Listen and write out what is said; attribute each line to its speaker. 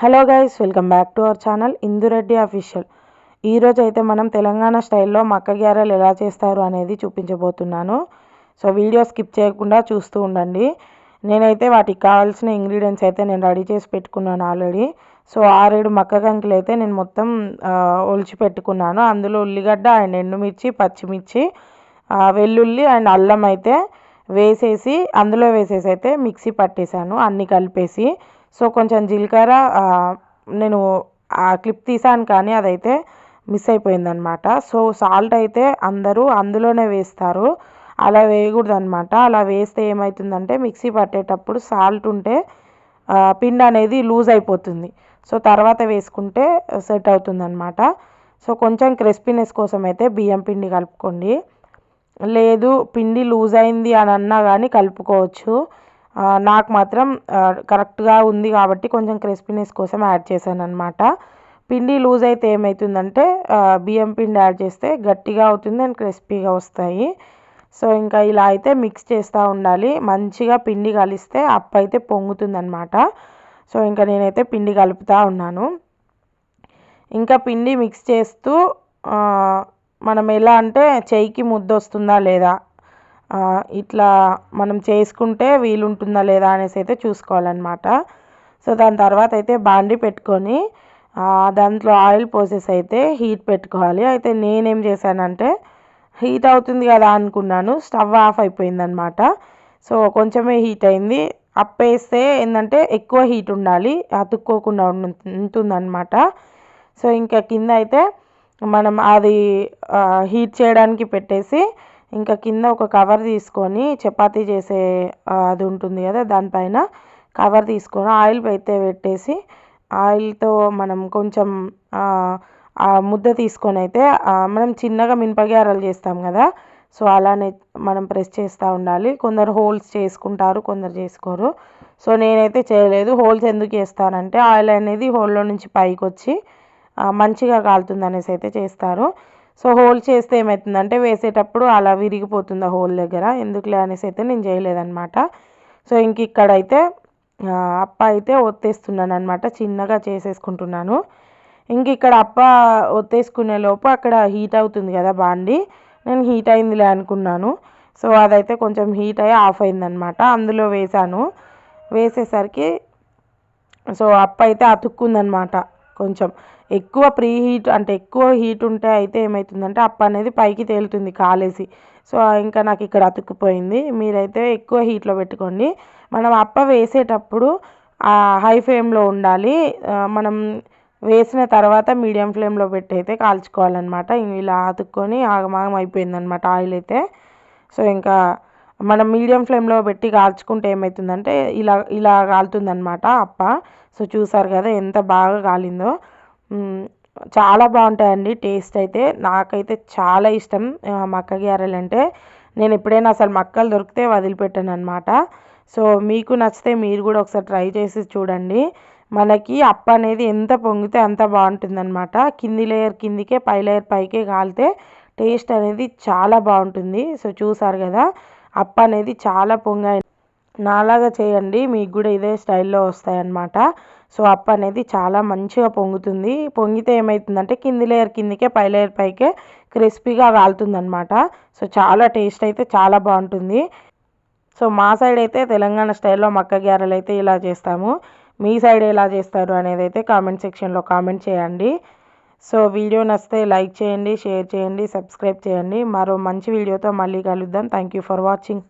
Speaker 1: hello guys welcome back to our channel Indu Reddy official ఈరోజు అయితే మనం తెలంగాణ స్టైల్లో మక్క గ్యారెలు ఎలా చేస్తారు అనేది చూపించబోతున్నాను సో వీడియో స్కిప్ చేయకుండా చూస్తూ ఉండండి నేనైతే వాటికి కావాల్సిన ఇంగ్రీడియంట్స్ అయితే నేను రెడీ చేసి పెట్టుకున్నాను ఆల్రెడీ సో ఆరేడు మక్క కంకులు అయితే నేను మొత్తం ఒలిచి పెట్టుకున్నాను అందులో ఉల్లిగడ్డ అండ్ ఎండుమిర్చి పచ్చిమిర్చి వెల్లుల్లి అండ్ అల్లం అయితే వేసేసి అందులో వేసేసి అయితే మిక్సీ పట్టేశాను అన్నీ కలిపేసి సో కొంచెం జీలకర్ర నేను ఆ క్లిప్ తీసాను కానీ అదైతే మిస్ అయిపోయిందనమాట సో సాల్ట్ అయితే అందరూ అందులోనే వేస్తారు అలా వేయకూడదు అనమాట అలా వేస్తే ఏమవుతుందంటే మిక్సీ పట్టేటప్పుడు సాల్ట్ ఉంటే పిండి అనేది లూజ్ అయిపోతుంది సో తర్వాత వేసుకుంటే సెట్ అవుతుందనమాట సో కొంచెం క్రిస్పీనెస్ కోసం అయితే బియ్యం పిండి కలుపుకోండి లేదు పిండి లూజ్ అయింది అని అన్నా కానీ కలుపుకోవచ్చు నాకు మాత్రం కరెక్ట్గా ఉంది కాబట్టి కొంచెం క్రిస్పీనెస్ కోసం యాడ్ చేశాను అనమాట పిండి లూజ్ అయితే ఏమవుతుందంటే బియ్యం పిండి యాడ్ చేస్తే గట్టిగా అవుతుంది అండ్ క్రిస్పీగా వస్తాయి సో ఇంకా ఇలా అయితే మిక్స్ చేస్తూ ఉండాలి మంచిగా పిండి కలిస్తే అప్పు అయితే పొంగుతుందనమాట సో ఇంకా నేనైతే పిండి కలుపుతూ ఉన్నాను ఇంకా పిండి మిక్స్ చేస్తూ మనం ఎలా అంటే చెయ్యికి ముద్ద వస్తుందా లేదా ఇట్లా మనం చేసుకుంటే వీలుంటుందా లేదా అనేసి అయితే చూసుకోవాలన్నమాట సో దాని తర్వాత అయితే బాండి పెట్టుకొని దాంట్లో ఆయిల్ పోసేసి అయితే హీట్ పెట్టుకోవాలి అయితే నేనేం చేశానంటే హీట్ అవుతుంది కదా అనుకున్నాను స్టవ్ ఆఫ్ అయిపోయిందనమాట సో కొంచెమే హీట్ అయింది అప్పేస్తే ఏంటంటే ఎక్కువ హీట్ ఉండాలి అతుక్కోకుండా ఉంటుందన్నమాట సో ఇంకా కింద అయితే మనం అది హీట్ చేయడానికి పెట్టేసి ఇంకా కింద ఒక కవర్ తీసుకొని చపాతీ చేసే అది ఉంటుంది కదా దానిపైన కవర్ తీసుకొని ఆయిల్ అయితే పెట్టేసి ఆయిల్తో మనం కొంచెం ముద్ద తీసుకొని అయితే మనం చిన్నగా మినపగారాలు చేస్తాం కదా సో అలానే మనం ప్రెస్ చేస్తూ ఉండాలి కొందరు హోల్స్ చేసుకుంటారు కొందరు చేసుకోరు సో నేనైతే చేయలేదు హోల్స్ ఎందుకు చేస్తానంటే ఆయిల్ అనేది హోల్లో నుంచి పైకి వచ్చి మంచిగా కాలుతుంది అనేసి అయితే చేస్తారు సో హోల్ చేస్తే ఏమవుతుందంటే వేసేటప్పుడు అలా విరిగిపోతుంది ఆ హోల్ దగ్గర ఎందుకులే అనేసి అయితే నేను చేయలేదనమాట సో ఇంక ఇక్కడైతే అప్ప అయితే ఒత్తేస్తున్నాను అనమాట చిన్నగా చేసేసుకుంటున్నాను ఇంక ఇక్కడ అప్ప ఒత్తేసుకునే లోపు అక్కడ హీట్ అవుతుంది కదా బాండి నేను హీట్ అయిందిలే అనుకున్నాను సో అదైతే కొంచెం హీట్ అయ్యి ఆఫ్ అయిందనమాట అందులో వేశాను వేసేసరికి సో అప్ప అయితే అతుక్కుందనమాట కొంచెం ఎక్కువ ప్రీ హీట్ అంటే ఎక్కువ హీట్ ఉంటే అయితే ఏమవుతుందంటే అప్ప అనేది పైకి తేలుతుంది కాలేసి సో ఇంకా నాకు ఇక్కడ అతుక్కుపోయింది మీరైతే ఎక్కువ హీట్లో పెట్టుకోండి మనం అప్ప వేసేటప్పుడు హై ఫ్లేమ్లో ఉండాలి మనం వేసిన తర్వాత మీడియం ఫ్లేమ్లో పెట్టి అయితే కాల్చుకోవాలన్నమాట ఇలా అతుక్కొని ఆగమాగం అయిపోయిందనమాట ఆయిల్ అయితే సో ఇంకా మనం మీడియం ఫ్లేమ్లో పెట్టి కాల్చుకుంటే ఏమవుతుందంటే ఇలా ఇలా కాలుతుందనమాట అప్ప సో చూసారు కదా ఎంత బాగా కాలిందో చాలా బాగుంటాయండి టేస్ట్ అయితే నాకైతే చాలా ఇష్టం మక్క గారెలు అంటే నేను ఎప్పుడైనా అసలు మక్కలు దొరికితే వదిలిపెట్టాను అనమాట సో మీకు నచ్చితే మీరు కూడా ఒకసారి ట్రై చేసి చూడండి మనకి అప్ప అనేది ఎంత పొంగితే అంత బాగుంటుందన్నమాట కింది లేయర్ కిందికే పై లేయర్ పైకే కాలితే టేస్ట్ అనేది చాలా బాగుంటుంది సో చూసారు కదా అప్ప అనేది చాలా పొంగాయి నాలాగా చేయండి మీకు కూడా ఇదే స్టైల్లో వస్తాయన్నమాట సో అప్ప అనేది చాలా మంచిగా పొంగుతుంది పొంగితే ఏమవుతుందంటే కింది లేయర్ కిందికే పై లేయర్ పైకే క్రిస్పీగా కాలుతుందనమాట సో చాలా టేస్ట్ అయితే చాలా బాగుంటుంది సో మా సైడ్ అయితే తెలంగాణ స్టైల్లో మక్క గ్యారెలు అయితే ఇలా చేస్తాము మీ సైడ్ ఎలా చేస్తారు అనేది అయితే కామెంట్ సెక్షన్లో కామెంట్ చేయండి సో వీడియో నచ్చితే లైక్ చేయండి షేర్ చేయండి సబ్స్క్రైబ్ చేయండి మరో మంచి వీడియోతో మళ్ళీ కలుద్దాం థ్యాంక్ యూ ఫర్ వాచింగ్